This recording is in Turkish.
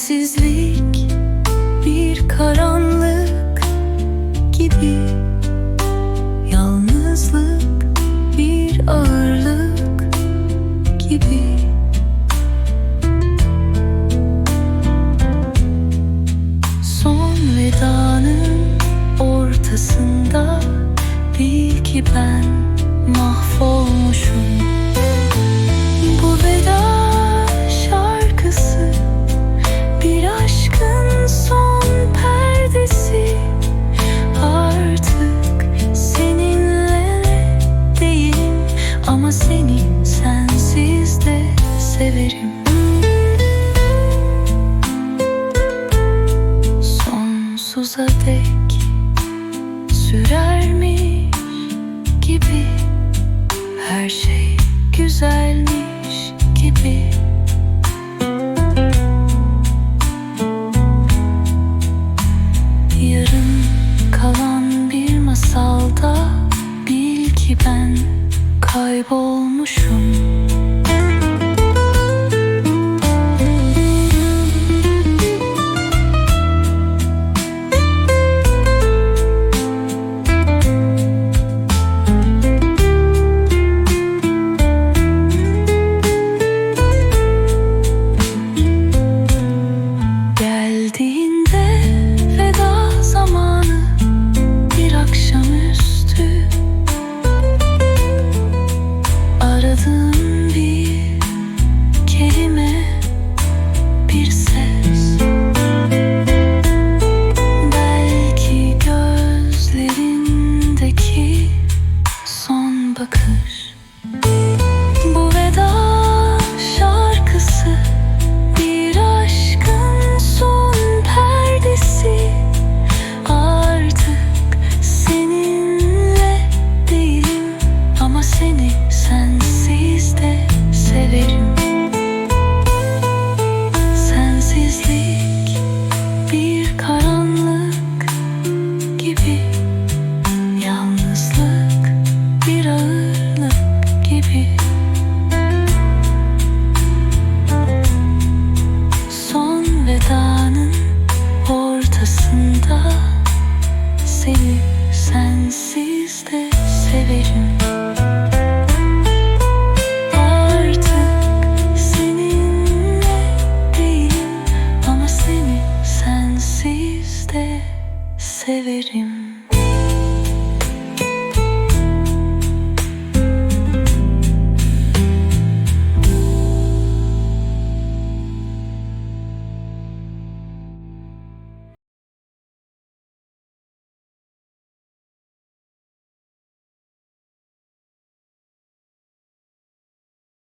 Sensizlik bir karanlık gibi. Yalnızlık bir ağırlık gibi. Son vedanın ortasında severim. Sonsuza dek sürermiş gibi Her şey güzelmiş gibi. Yarın kalan bir masalda Bil ki ben kaybolmuşum.